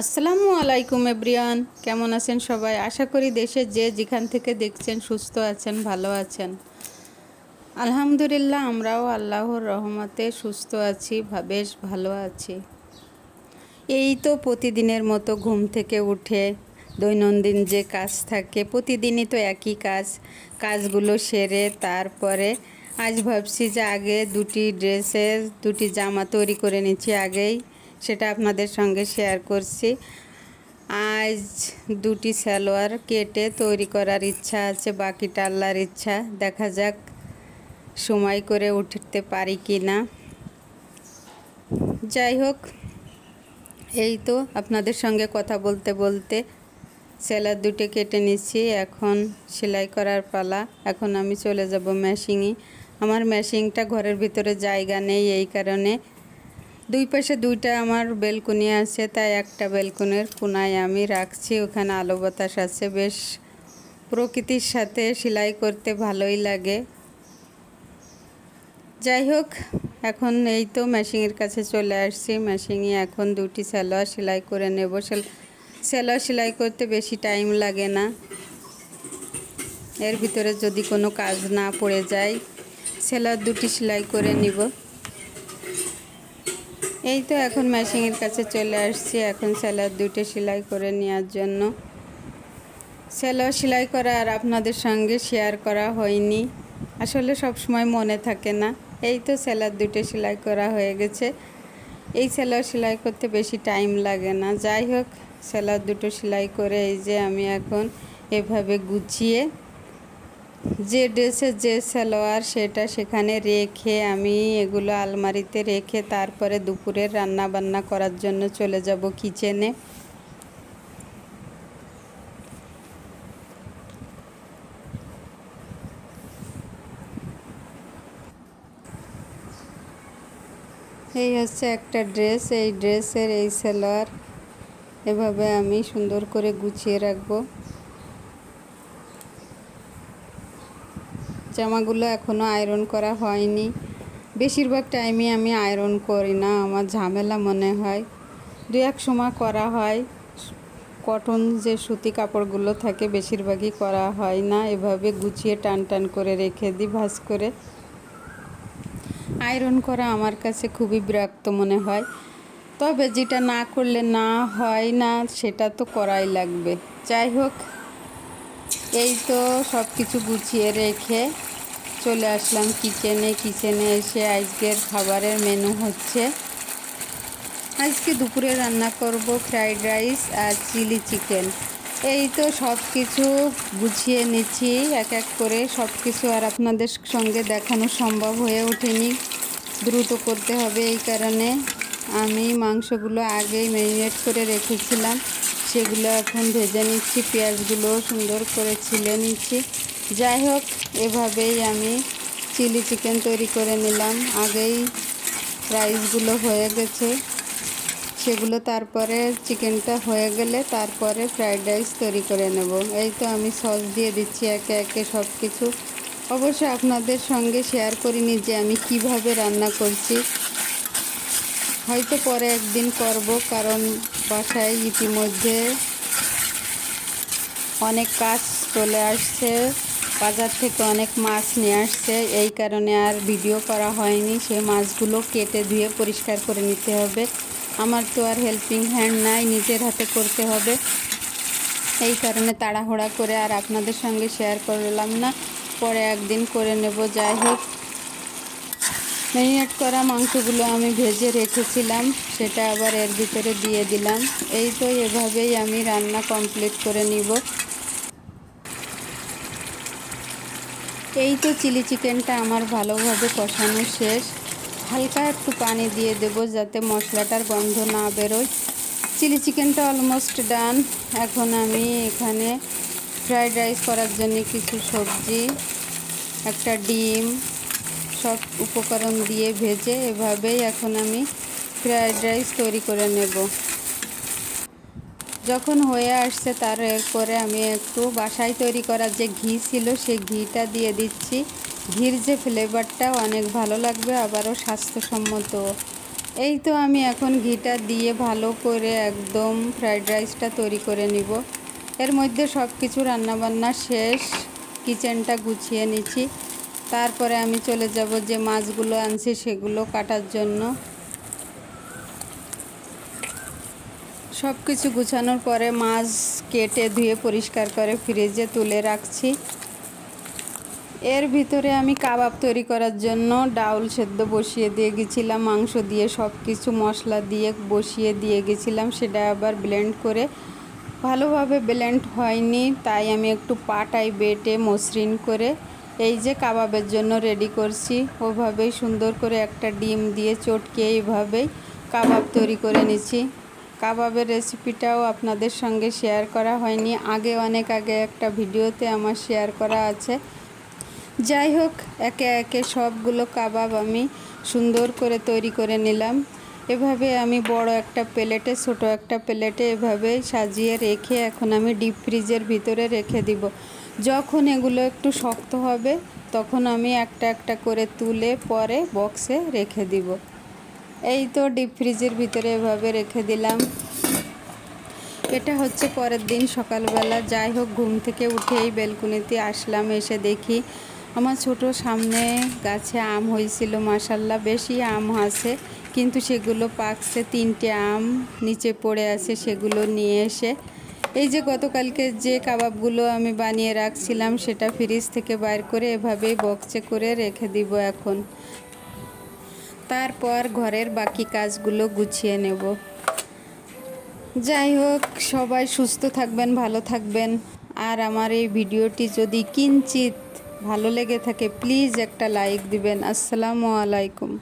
আসসালামু আলাইকুম এব্রিয়ান কেমন আছেন সবাই? আশা করি দেশে যে যেখান থেকে দেখছেন সুস্থ আছেন, ভালো আছেন। আলহামদুলিল্লাহ, আমরাও আল্লাহর রহমতে সুস্থ আছি বেশ ভালো আছি। এই তো প্রতিদিনের মতো ঘুম থেকে উঠে দৈনন্দিন যে কাজ থাকে, প্রতিদিনই তো একই কাজ, কাজগুলো সেরে তারপরে আজ ভাবছি যে আগে দুটি ড্রেসের, দুটি জামা তৈরি করে নিচ্ছি আগেই। সেটা আপনাদের সঙ্গে শেয়ার করছি। আজ দুটি সালোয়ার কেটে তৈরি করার ইচ্ছা আছে, বাকিটা আল্লাহর ইচ্ছা। দেখা যাক সময় করে উঠতে পারি কি না যাই হোক, এই তো আপনাদের সঙ্গে কথা বলতে বলতে সেলার দুটো কেটে নিচ্ছি। এখন সেলাই করার পালা। এখন আমি চলে যাব ম্যাশিংয়ে আমার ম্যাশিংটা ঘরের ভিতরে জায়গা নেই এই কারণে দুই পাশে দুইটা আমার বেলকুনি আছে, তাই একটা বেলকুনির কোনায় আমি রাখছি। ওখানে আলো বাতাস আছে, বেশ প্রকৃতির সাথে সেলাই করতে ভালোই লাগে। যাই হোক, এখন এই তো মেশিনের কাছে চলে আসছি। মেশিনে এখন দুটি সেলোয়ার সেলাই করে নেব। সেল- সালোয়ার সেলাই করতে বেশি টাইম লাগে না। এর ভিতরে যদি কোনো কাজ না পড়ে যায় সেলার দুটি সেলাই করে নিব। এই তো এখন মেশিনের কাছে চলে আসছি। এখন সেলার দুটো সেলাই করে নেওয়ার জন্য। সেলাই সেলাই করা আর আপনাদের সঙ্গে শেয়ার করা হয়নি। আসলে সব সময় মনে থাকে না। এই তো সেলার দুটো সেলাই করা হয়ে গেছে। এই সেলাই সেলাই করতে বেশি টাইম লাগে না। যাই হোক সেলার দুটো সেলাই করে এই যে আমি এখন এভাবে গুছিয়ে যে ড্রেসের যে সালোয়ার সেটা সেখানে রেখে আমি এগুলো আলমারিতে রেখে তারপরে দুপুরের রান্না বান্না করার জন্য চলে যাব কিচেনে। এই হচ্ছে একটা ড্রেস, এই ড্রেসের এই সালোয়ার এভাবে আমি সুন্দর করে গুছিয়ে রাখব। জামাগুলো এখনও আয়রন করা হয়নি। বেশিরভাগ টাইমে আমি আয়রন করি না, আমার ঝামেলা মনে হয়। দু এক সময় করা হয় কটন যে সুতি কাপড়গুলো থাকে বেশিরভাগই করা হয় না, এভাবে গুছিয়ে টান টান করে রেখে দিই, ভাঁজ করে। আয়রন করা আমার কাছে খুবই বিরক্ত মনে হয়। তবে যেটা না করলে না হয় না, সেটা তো করাই লাগবে। যাই হোক, এই তো সব কিছু গুছিয়ে রেখে চলে আসলাম কিচেনে কিচেনে এসে আজকের খাবারের মেনু হচ্ছে আজকে দুপুরে রান্না করব ফ্রাইড রাইস আর চিলি চিকেন এই তো সব কিছু গুছিয়ে নিচ্ছি, এক এক করে সব কিছু আর আপনাদের সঙ্গে দেখানো সম্ভব হয়ে ওঠেনি। দ্রুত করতে হবে এই কারণে। আমি মাংসগুলো আগেই ম্যারিনেট করে রেখেছিলাম। সেগুলো এখন ভেজে নিচ্ছি, পেঁয়াজগুলো সুন্দর করে ছিলে নিচ্ছি। যাই হোক, এভাবেই আমি চিলি চিকেন তৈরি করে নিলাম। আগেই রাইসগুলো হয়ে গেছে। সেগুলো তারপরে চিকেনটা হয়ে গেলে তারপরে ফ্রাইড রাইস তৈরি করে নেব। এই তো আমি সস দিয়ে দিচ্ছি একে একে সব কিছু অবশ্যই আপনাদের সঙ্গে শেয়ার করিনি যে আমি কীভাবে রান্না করছি। হয়তো পরে একদিন করব, কারণ বাসায় ইতিমধ্যে অনেক কাজ চলে আসছে, বাজার থেকে অনেক মাছ নিয়ে আসছে, এই কারণে আর ভিডিও করা হয়নি। সে মাছগুলো কেটে ধুয়ে পরিষ্কার করে নিতে হবে। আমার তো আর হেল্পিং হ্যান্ড নাই, নিজের হাতে করতে হবে। এই কারণে তাড়াহুড়া করে আর আপনাদের সঙ্গে শেয়ার করলাম না। পরে একদিন করে নেব, যাই হোক। ম্যারিনেট করা মাংসগুলো আমি ভেজে রেখেছিলাম, সেটা আবার এর ভিতরে দিয়ে দিলাম। এই তো এভাবেই আমি রান্না কমপ্লিট করে নিব। এই তো চিলি চিকেনটা আমার ভালোভাবে কষানো শেষ। হালকা একটু পানি দিয়ে দেব যাতে মশলাটার গন্ধ না বেরোয়। চিলি চিকেনটা অলমোস্ট ডান এখন আমি এখানে ফ্রাইড রাইস করার জন্য কিছু সবজি, একটা ডিম সব উপকরণ দিয়ে ভেজে এভাবেই এখন আমি ফ্রায়েড রাইস তৈরি করে নেব। যখন হয়ে আসছে তার এরপরে আমি একটু বাসায় তৈরি করার যে ঘি ছিল সেই ঘিটা দিয়ে দিচ্ছি। ঘির যে ফ্লেভারটা অনেক ভালো লাগবে, আবারও স্বাস্থ্যসম্মত। এই তো আমি এখন ঘিটা দিয়ে ভালো করে একদম ফ্রাইড রাইসটা তৈরি করে নিব। এর মধ্যে সব কিছু রান্নাবান্না শেষ। কিচেনটা গুছিয়ে নিচ্ছি। তারপরে আমি চলে যাব যে মাছগুলো আনছি সেগুলো কাটার জন্য। সব কিছু গুছানোর পরে মাছ কেটে ধুয়ে পরিষ্কার করে ফ্রিজে তুলে রাখছি। এর ভিতরে আমি কাবাব তৈরি করার জন্য ডাউল সেদ্ধ বসিয়ে দিয়ে গেছিলাম, মাংস দিয়ে সব কিছু মশলা দিয়ে বসিয়ে দিয়ে গেছিলাম, সেটা আবার ব্লেন্ড করে। ভালোভাবে ব্লেন্ড হয়নি, তাই আমি একটু পাটাই বেটে মসৃণ করে এই যে কাবাবের জন্য রেডি করছি। ওভাবেই সুন্দর করে একটা ডিম দিয়ে চটকে এইভাবেই কাবাব তৈরি করে নিচ্ছি। কাবাবের রেসিপিটাও আপনাদের সঙ্গে শেয়ার করা হয়নি। আগে অনেক আগে একটা ভিডিওতে আমার শেয়ার করা আছে। যাই হোক, একে একে সবগুলো কাবাব আমি সুন্দর করে তৈরি করে নিলাম। এভাবে আমি বড় একটা প্লেটে, ছোট একটা প্লেটে এভাবে সাজিয়ে রেখে এখন আমি ডিপ ফ্রিজের ভিতরে রেখে দিব। যখন এগুলো একটু শক্ত হবে, তখন আমি একটা একটা করে তুলে পরে বক্সে রেখে দিব। এই তো ডিপ ফ্রিজের ভিতরে এভাবে রেখে দিলাম। এটা হচ্ছে পরের দিন সকালবেলা। যাই হোক, ঘুম থেকে উঠে এই বেলকুনিতে আসলাম, এসে দেখি আমার ছোট সামনে গাছে আম হয়েছিল মাসাল্লাহ বেশি আম আছে। কিন্তু সেগুলো পাকছে, তিনটে আম নিচে পড়ে আছে, সেগুলো নিয়ে এসে এই যে গতকালকে যে কাবাবগুলো আমি বানিয়ে রাখছিলাম সেটা ফ্রিজ থেকে বাইর করে এভাবেই বক্সে করে রেখে দিব এখন। তারপর ঘরের বাকি কাজগুলো গুছিয়ে নেব। যাই হোক, সবাই সুস্থ থাকবেন, ভালো থাকবেন। আর আমার এই ভিডিওটি যদি কিঞ্চিত ভালো লেগে থাকে, প্লিজ একটা লাইক দিবেন। আসসালামু আলাইকুম।